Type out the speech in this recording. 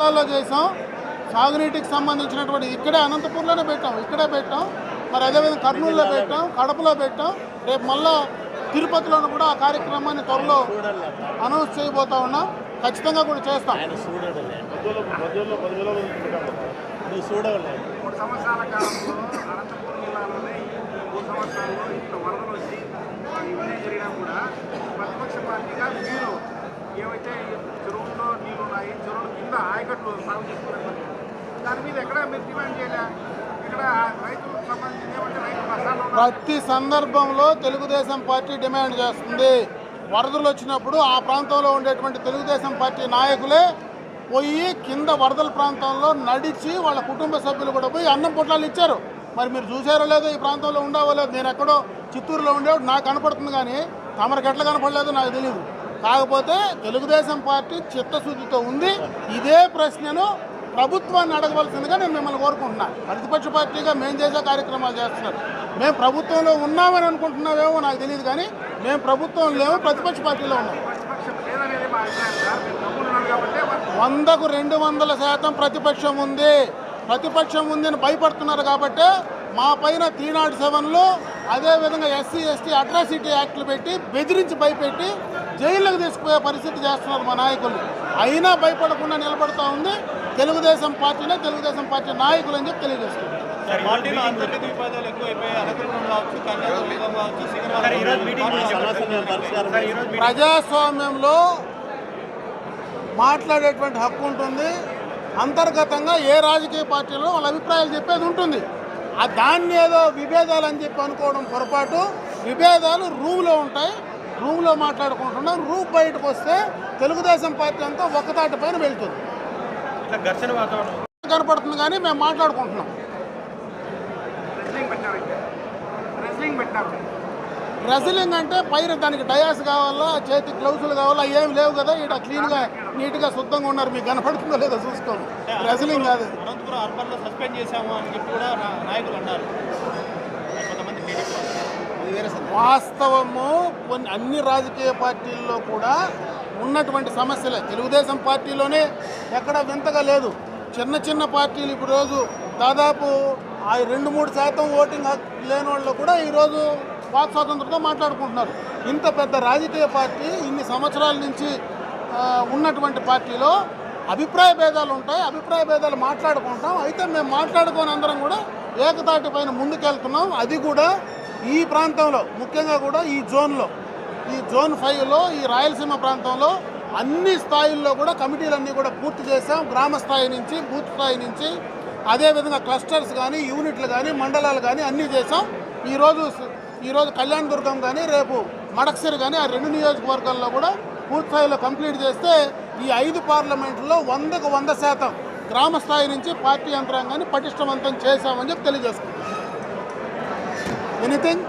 జిల్లాలో చేసాం. సాగునీటికి సంబంధించినటువంటి ఇక్కడే అనంతపూర్లోనే పెట్టాం. ఇక్కడే పెట్టాం. మరి అదేవిధంగా కర్నూలులో పెట్టాం. కడపలో పెట్టాం. రేపు మళ్ళా తిరుపతిలోనూ కూడా ఆ కార్యక్రమాన్ని త్వరలో అనౌన్స్ చేయబోతా ఉన్నాం. ఖచ్చితంగా కూడా చేస్తాం. ప్రతిపక్ష పార్టీగా మీరు ఏవైతే ఈ చెరువుల్లో నీళ్ళు ఉన్నాయి చెరువుల కింద ఆయకట్లు సాగు చేసుకునే దాని మీద ఎక్కడ మీరు డిమాండ్ చేయలే? ఇక్కడ రైతులకు సంబంధించిన ఏమంటే రైతు ప్రతి సందర్భంలో తెలుగుదేశం పార్టీ డిమాండ్ చేస్తుంది. వరదలు వచ్చినప్పుడు ఆ ప్రాంతంలో ఉండేటువంటి తెలుగుదేశం పార్టీ నాయకులే పోయి కింద వరదల ప్రాంతంలో నడిచి వాళ్ళ కుటుంబ సభ్యులు కూడా పోయి అన్నం పొట్లాలు ఇచ్చారు. మరి మీరు చూసారో లేదో ఈ ప్రాంతంలో ఉండవో లేదు నేను ఎక్కడో చిత్తూరులో ఉండేవాడు నాకు కనపడుతుంది కానీ తమరికి ఎట్లా కనపడలేదో నాకు తెలియదు కాకపోతే తెలుగుదేశం పార్టీ చిత్తశుద్ధితో ఉంది. ఇదే ప్రశ్నను ప్రభుత్వాన్ని అడగవలసిందిగా నేను మిమ్మల్ని కోరుకుంటున్నాను ప్రతిపక్ష పార్టీగా మేము చేసే కార్యక్రమాలు చేస్తున్నారు. మేము ప్రభుత్వంలో ఉన్నామని అనుకుంటున్నామేమో నాకు తెలియదు కానీ మేము ప్రభుత్వం లేము ప్రతిపక్ష పార్టీలో ఉన్నాం. వందకు రెండు వందల శాతం ప్రతిపక్షం ఉంది. ప్రతిపక్షం ఉందని భయపడుతున్నారు కాబట్టి మా పైన త్రీ నాట్ సెవెన్లో అదేవిధంగా ఎస్సీ ఎస్టీ అట్రాసిటీ యాక్ట్లు పెట్టి బెదిరించి భయపెట్టి జైళ్ళకు తీసుకుపోయే పరిస్థితి చేస్తున్నారు మా నాయకులు. అయినా భయపడకుండా నిలబడుతూ ఉంది. తెలుగుదేశం పార్టీనే తెలుగుదేశం పార్టీ నాయకులు అని చెప్పి తెలియజేస్తున్నారు ప్రజాస్వామ్యంలో మాట్లాడేటువంటి హక్కు ఉంటుంది. అంతర్గతంగా ఏ రాజకీయ పార్టీలో వాళ్ళ అభిప్రాయాలు చెప్పేది ఉంటుంది. ఆ దాన్ని ఏదో విభేదాలు అని చెప్పి అనుకోవడం పొరపాటు. విభేదాలు రూమ్లో ఉంటాయి. రూమ్లో మాట్లాడుకుంటున్నాం. రూమ్ బయటకు వస్తే తెలుగుదేశం పార్టీ అంతా ఒకతాటి పైన వెళ్తుంది. ఇట్లా ఘర్షణ వాతావరణం. కనపడుతుంది కానీ మేము మాట్లాడుకుంటున్నాం. రెజ్లింగ్ అంటే పైన దానికి డయాస్ కావాలా చేతి గ్లౌజులు కావాలా ఏమి లేవు కదా ఇక్కడ క్లీన్గా నీట్గా శుద్ధంగా ఉన్నారు. మీకు కనపడుతుందో లేదో చూసుకోండి. రెజ్లింగ్ కాదు. సస్పెండ్ చేశాము అని చెప్పి కూడా నాయకులు అన్నారు. వాస్తవము కొన్ని అన్ని రాజకీయ పార్టీల్లో కూడా ఉన్నటువంటి సమస్యలే. తెలుగుదేశం పార్టీలోనే ఎక్కడ వింతగా లేదు. చిన్న చిన్న పార్టీలు ఇప్పుడు రోజు దాదాపు ఆ రెండు మూడు శాతం ఓటింగ్ హక్కు లేని వాళ్ళు కూడా ఈరోజు వాక్ స్వాతంత్రంతో మాట్లాడుకుంటున్నారు. ఇంత పెద్ద రాజకీయ పార్టీ ఇన్ని సంవత్సరాల నుంచి ఉన్నటువంటి పార్టీలో అభిప్రాయ భేదాలు ఉంటాయి అభిప్రాయ భేదాలు మాట్లాడుకుంటాం అయితే మేము మాట్లాడుకొని అందరం కూడా ఏకతాటి పైన ముందుకెళ్తున్నాం. అది కూడా ఈ ప్రాంతంలో ముఖ్యంగా కూడా ఈ జోన్లో. ఈ జోన్ ఫైవ్లో ఈ రాయలసీమ ప్రాంతంలో అన్ని స్థాయిల్లో కూడా కమిటీలన్నీ కూడా పూర్తి చేసాం గ్రామ స్థాయి నుంచి బూత్ స్థాయి నుంచి. అదేవిధంగా క్లస్టర్స్ కానీ యూనిట్లు కానీ మండలాలు కానీ అన్నీ చేసాం ఈరోజు ఈరోజు కళ్యాణ దుర్గం కానీ రేపు మడక్సిరి కానీ ఆ రెండు నియోజకవర్గాల్లో కూడా పూర్తిస్థాయిలో కంప్లీట్ చేస్తే ఈ ఐదు పార్లమెంట్లో వందకు వంద శాతం గ్రామ స్థాయి నుంచి పార్టీ యంత్రాంగాన్ని పటిష్టవంతం చేశామని చెప్పి తెలియజేసుకుంటాం ఎనీథింగ్